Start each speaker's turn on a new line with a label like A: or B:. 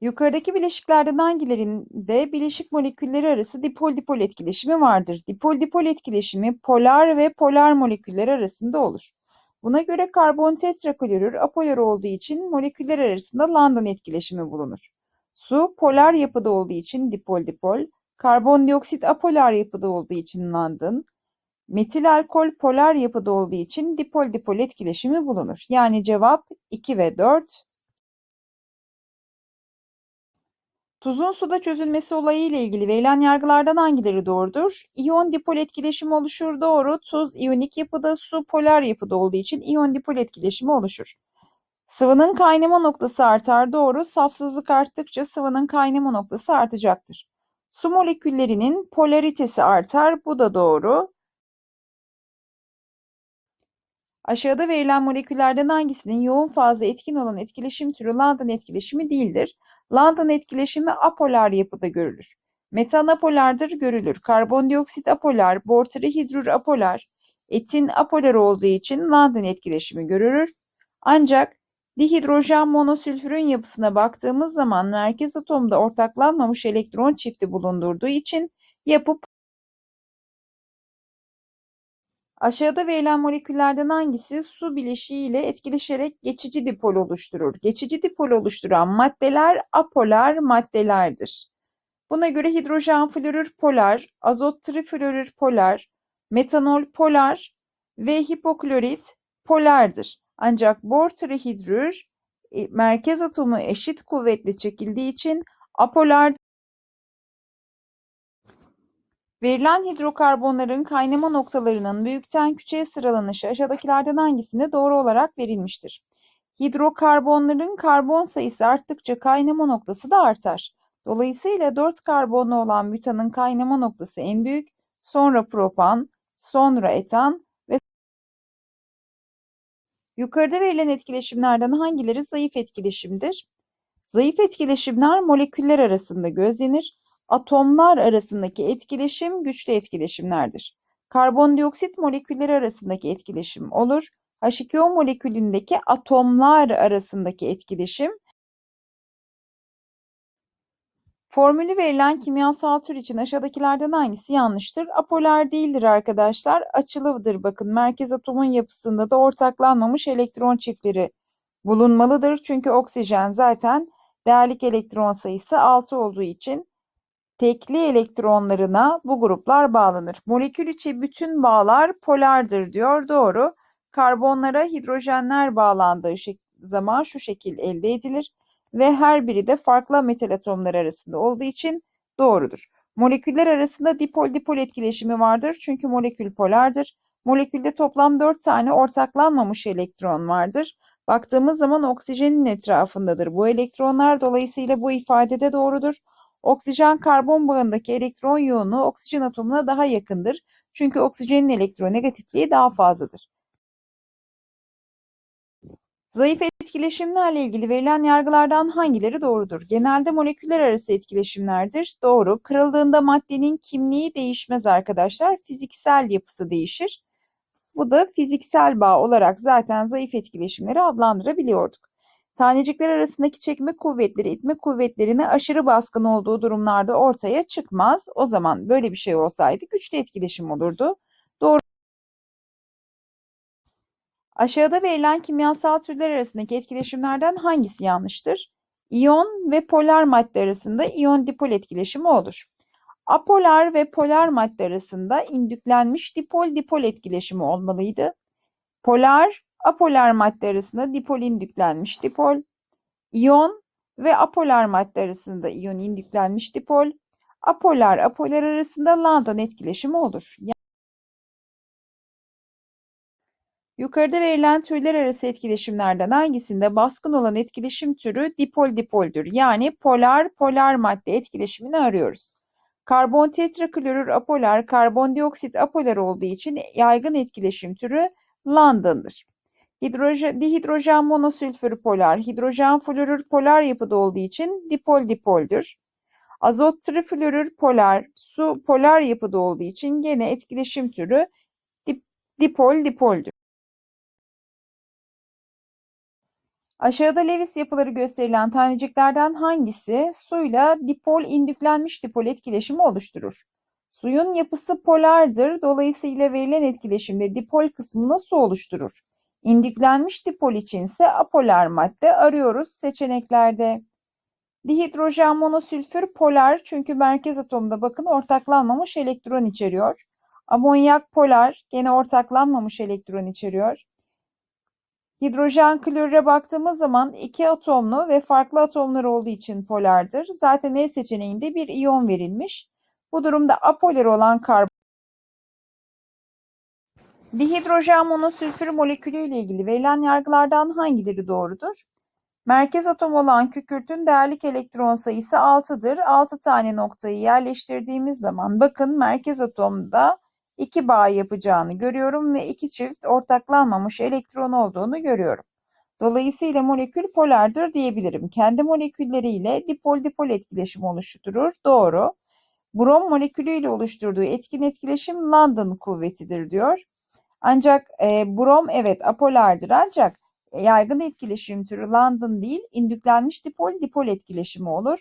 A: Yukarıdaki bileşiklerden hangilerinde bileşik molekülleri arası dipol-dipol etkileşimi vardır? Dipol-dipol etkileşimi polar ve polar moleküller arasında olur. Buna göre karbon tetraklorür apolar olduğu için moleküller arasında London etkileşimi bulunur. Su polar yapıda olduğu için dipol-dipol, karbondioksit apolar yapıda olduğu için London, metil alkol polar yapıda olduğu için dipol-dipol etkileşimi bulunur. Yani cevap 2 ve 4. Tuzun suda çözülmesi olayı ile ilgili verilen yargılardan hangileri doğrudur? İyon dipol etkileşimi oluşur. Doğru. Tuz iyonik yapıda, su polar yapıda olduğu için iyon dipol etkileşimi oluşur. Sıvının kaynama noktası artar. Doğru. Safsızlık arttıkça sıvının kaynama noktası artacaktır. Su moleküllerinin polaritesi artar. Bu da doğru. Aşağıda verilen moleküllerden hangisinin yoğun fazla etkin olan etkileşim türü London etkileşimi değildir? London etkileşimi apolar yapıda görülür. Metan apolardır görülür. Karbondioksit apolar, bor trihidrür apolar, etin apolar olduğu için London etkileşimi görülür. Ancak dihidrojen monosülfürün yapısına baktığımız zaman merkez atomda ortaklanmamış elektron çifti bulundurduğu için yapı Aşağıda verilen moleküllerden hangisi su bileşiği ile etkileşerek geçici dipol oluşturur? Geçici dipol oluşturan maddeler apolar maddelerdir. Buna göre hidrojen florür polar, azot triflorür polar, metanol polar ve hipoklorit polardır. Ancak bor trihidrür e, merkez atomu eşit kuvvetle çekildiği için apolar Verilen hidrokarbonların kaynama noktalarının büyükten küçüğe sıralanışı aşağıdakilerden hangisinde doğru olarak verilmiştir? Hidrokarbonların karbon sayısı arttıkça kaynama noktası da artar. Dolayısıyla dört karbonlu olan bütanın kaynama noktası en büyük, sonra propan, sonra etan ve Yukarıda verilen etkileşimlerden hangileri zayıf etkileşimdir? Zayıf etkileşimler moleküller arasında gözlenir. Atomlar arasındaki etkileşim güçlü etkileşimlerdir. Karbondioksit molekülleri arasındaki etkileşim olur. H2O molekülündeki atomlar arasındaki etkileşim Formülü verilen kimyasal tür için aşağıdakilerden hangisi yanlıştır? Apolar değildir arkadaşlar. Açılıdır. Bakın merkez atomun yapısında da ortaklanmamış elektron çiftleri bulunmalıdır. Çünkü oksijen zaten değerlik elektron sayısı 6 olduğu için tekli elektronlarına bu gruplar bağlanır. Molekül içi bütün bağlar polardır diyor. Doğru. Karbonlara hidrojenler bağlandığı zaman şu şekil elde edilir ve her biri de farklı metal atomları arasında olduğu için doğrudur. Moleküller arasında dipol-dipol etkileşimi vardır çünkü molekül polardır. Molekülde toplam 4 tane ortaklanmamış elektron vardır. Baktığımız zaman oksijenin etrafındadır. Bu elektronlar dolayısıyla bu ifadede doğrudur. Oksijen-karbon bağındaki elektron yoğunluğu oksijen atomuna daha yakındır. Çünkü oksijenin elektronegatifliği daha fazladır. Zayıf etkileşimlerle ilgili verilen yargılardan hangileri doğrudur? Genelde moleküller arası etkileşimlerdir. Doğru. Kırıldığında maddenin kimliği değişmez arkadaşlar. Fiziksel yapısı değişir. Bu da fiziksel bağ olarak zaten zayıf etkileşimleri adlandırabiliyorduk. Tanecikler arasındaki çekme kuvvetleri itme kuvvetlerine aşırı baskın olduğu durumlarda ortaya çıkmaz. O zaman böyle bir şey olsaydı güçlü etkileşim olurdu. Doğru. Aşağıda verilen kimyasal türler arasındaki etkileşimlerden hangisi yanlıştır? İyon ve polar madde arasında iyon dipol etkileşimi olur. Apolar ve polar madde arasında indüklenmiş dipol-dipol etkileşimi olmalıydı. Polar Apolar madde arasında dipol indüklenmiş dipol, iyon ve apolar madde arasında iyon indüklenmiş dipol, apolar apolar arasında London etkileşimi olur. Yukarıda verilen türler arası etkileşimlerden hangisinde baskın olan etkileşim türü dipol-dipoldür? Yani polar-polar madde etkileşimini arıyoruz. Karbon tetraklorür apolar, karbondioksit apolar olduğu için yaygın etkileşim türü London'dır. Hidrojen, dihidrojen monosülfür polar, hidrojen florür polar yapıda olduğu için dipol-dipoldür. Azot triflorür polar, su polar yapıda olduğu için gene etkileşim türü dip, dipol-dipoldür. Aşağıda Lewis yapıları gösterilen taneciklerden hangisi suyla dipol indüklenmiş dipol etkileşimi oluşturur? Suyun yapısı polardır. Dolayısıyla verilen etkileşimde dipol kısmını su oluşturur. İndüklenmiş dipol içinse apolar madde arıyoruz seçeneklerde. Dihidrojen monosülfür polar çünkü merkez atomda bakın ortaklanmamış elektron içeriyor. Amonyak polar gene ortaklanmamış elektron içeriyor. Hidrojen klorüre baktığımız zaman iki atomlu ve farklı atomlar olduğu için polardır. Zaten E seçeneğinde bir iyon verilmiş. Bu durumda apolar olan karbon Dihidrojen monosülfür molekülü ile ilgili verilen yargılardan hangileri doğrudur? Merkez atom olan kükürtün değerlik elektron sayısı 6'dır. 6 tane noktayı yerleştirdiğimiz zaman bakın merkez atomda iki bağ yapacağını görüyorum ve iki çift ortaklanmamış elektron olduğunu görüyorum. Dolayısıyla molekül polardır diyebilirim. Kendi molekülleriyle dipol-dipol etkileşim oluşturur. Doğru. Brom molekülüyle oluşturduğu etkin etkileşim London kuvvetidir diyor. Ancak e, brom evet apolardır ancak yaygın etkileşim türü London değil, indüklenmiş dipol-dipol etkileşimi olur.